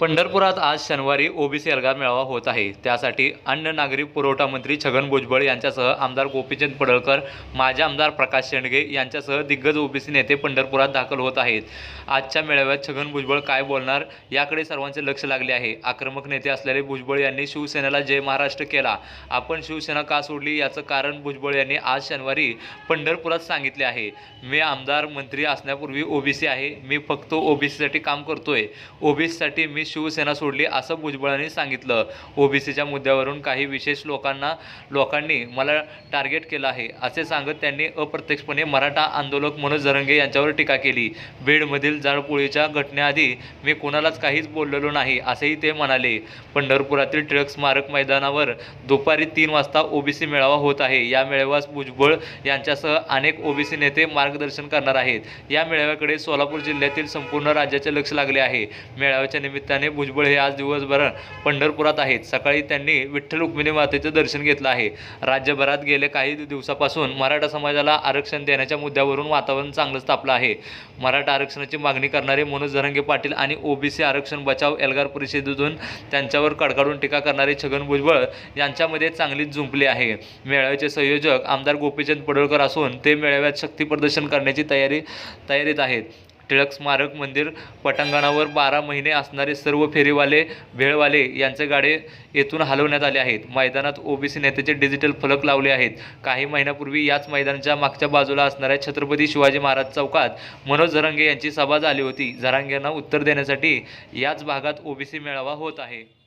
पंढरपुरात आज शनिवारी ओबीसी एल्गार मेळावा होत आहे. त्यासाठी अन्न नागरी पुरवठा मंत्री छगन भुजबळ यांच्यासह आमदार गोपीचंद पडळकर माजी आमदार प्रकाश शेंडगे यांच्यासह दिग्गज ओबीसी नेते पंढरपुरात दाखल होत आहेत. आजच्या मेळाव्यात छगन भुजबळ काय बोलणार याकडे सर्वांचे लक्ष लागले आहे. आक्रमक नेते असलेले भुजबळ यांनी शिवसेनेला जय महाराष्ट्र केला. आपण शिवसेना का सोडली याचं कारण भुजबळ यांनी आज शनिवारी पंढरपुरात सांगितले आहे. मी आमदार मंत्री असण्यापूर्वी ओबीसी आहे. मी फक्त ओबीसीसाठी काम करतोय. ओबीसीसाठी मी शिवसेना सोडली असं भुजबळांनी सांगितलं. ओबीसीच्या मुद्द्यावरून काही विशेष लोकांना लोकांनी मला टार्गेट केलं आहे असे सांगत त्यांनी अप्रत्यक्षपणे मराठा आंदोलक मनोज जरंगे यांच्यावर टीका केली. बीडमधील जाळपोळीच्या घटनेआधी मी कोणालाच काहीच बोललेलो नाही असेही ते म्हणाले. पंढरपुरातील टिळक स्मारक मैदानावर दुपारी तीन वाजता ओबीसी मेळावा होत आहे. या मेळाव्यास भुजबळ यांच्यासह अनेक ओबीसी नेते मार्गदर्शन करणार आहेत. या मेळाव्याकडे सोलापूर जिल्ह्यातील संपूर्ण राज्याचे लक्ष लागले आहे. मेळाव्याच्या निमित्ताने भुजबळ हे आज दिवसभर पंढरपुरात आहेत. सकाळी त्यांनी विठ्ठल रुक्मिणी मातेचं दर्शन घेतलं आहे. राज्यभरात गेले काही दिवसापासून मराठा समाजाला आरक्षण देण्याच्या मुद्द्यावरून वातावरण चांगलंच तापलं आहे. मराठा आरक्षणाची मागणी करणारे मनोज धरंगे पाटील आणि ओबीसी आरक्षण बचाव एल्गार परिषदेतून त्यांच्यावर कडकाडून टीका करणारे छगन भुजबळ यांच्यामध्ये चांगलीच जुंपली आहे. मेळाव्याचे संयोजक आमदार गोपीचंद पडळकर असून ते मेळाव्यात शक्ती प्रदर्शन करण्याची तयारी तयारीत आहेत. टिळक स्मारक मंदिर पटांगणावर बारा महिने असणारे सर्व फेरीवाले भेळवाले यांचे गाडे येथून हलवण्यात आले आहेत. मैदानात ओबीसी नेत्याचे डिजिटल फलक लावले आहेत. काही महिन्यापूर्वी याच मैदानाच्या मागच्या बाजूला असणाऱ्या छत्रपती शिवाजी महाराज चौकात मनोज झरंगे यांची सभा झाली होती. झरांगेंना उत्तर देण्यासाठी याच भागात ओबीसी मेळावा होत आहे.